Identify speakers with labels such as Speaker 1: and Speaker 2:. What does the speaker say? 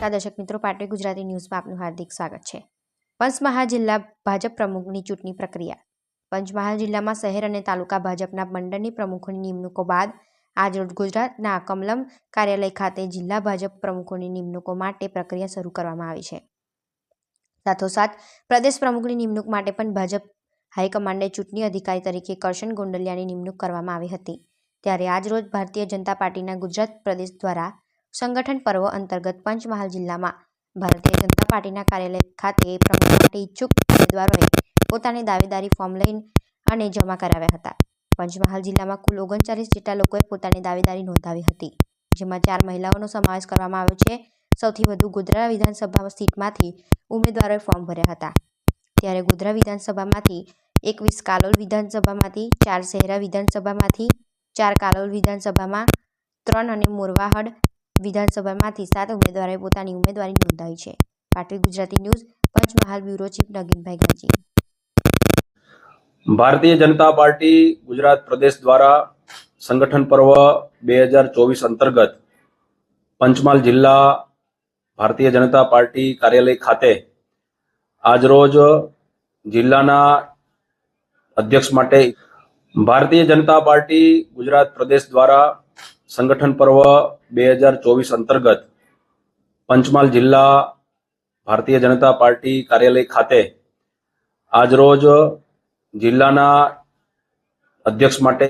Speaker 1: નમસ્કાર, દર્શક મિત્રો. પાટવી ગુજરાતી ન્યૂઝમાં આપનું હાર્દિક સ્વાગત છે. પંચમહાલ જિલ્લા ભાજપ પ્રમુખની ચૂંટણી પ્રક્રિયા. પંચમહાલ જિલ્લામાં શહેર અને તાલુકા ભાજપના મંડળની પ્રમુખોની નિમણૂકો બાદ આજરોજ ગુજરાતના કમલમ કાર્યાલય ખાતે જિલ્લા ભાજપ પ્રમુખોની નિમણૂકો માટે પ્રક્રિયા શરૂ કરવામાં આવી છે. સાથોસાથ, પ્રદેશ પ્રમુખની નિમણૂક માટે પણ ભાજપ હાઈકમાન્ડે ચૂંટણી અધિકારી તરીકે કરશન ગોંડલિયાની નિમણૂક કરવામાં આવી હતી. ત્યારે આજરોજ ભારતીય જનતા પાર્ટીના ગુજરાત પ્રદેશ દ્વારા સંગઠન પર્વ અંતર્ગત પંચમહાલ જિલ્લામાં ભારતીય જનતા પાર્ટીના કાર્યાલય ખાતે પ્રમુખ માટે ઇચ્છુક ઉમેદવારોએ પોતાની દાવેદારી ફોર્મ લઈને અને જમા કરાવ્યા હતા. પંચમહાલ જિલ્લામાં કુલ ઓગણચાલીસ જેટલા લોકોએ પોતાની દાવેદારી નોંધાવી હતી, જેમાં ચાર મહિલાઓનો સમાવેશ કરવામાં આવ્યો છે. સૌથી વધુ ગોધરા વિધાનસભા સીટમાંથી ઉમેદવારોએ ફોર્મ ભર્યા હતા. ત્યારે ગોધરા વિધાનસભામાંથી એકવીસ, કાલોલ વિધાનસભામાંથી ચાર શહેરા વિધાનસભામાંથી ચાર, કાલોલ વિધાનસભામાં ત્રણ અને મોરવાહડ વિધાનસભામાંથી સાત ઉમેદવારોએ પોતાની ઉમેદવારી નોંધાવી છે. Patvi Gujarati news, Panchmahal bureau chief Naginbhai Gandhi.
Speaker 2: Bharatiya Janata party Gujarat પ્રદેશ દ્વારા સંગઠન પર્વ બે હજાર ચોવીસ અંતર્ગત પંચમહાલ જિલ્લા ભારતીય જનતા પાર્ટી કાર્યાલય ખાતે આજરોજ જિલ્લાના અધ્યક્ષ માટે ભારતીય જનતા પાર્ટી ગુજરાત પ્રદેશ દ્વારા સંગઠન પર્વ બે હજાર ચોવીસ અંતર્ગત પંચમહાલ જિલ્લા ભારતીય જનતા પાર્ટી કાર્યાલય ખાતે આજરોજ જિલ્લાના અધ્યક્ષ માટે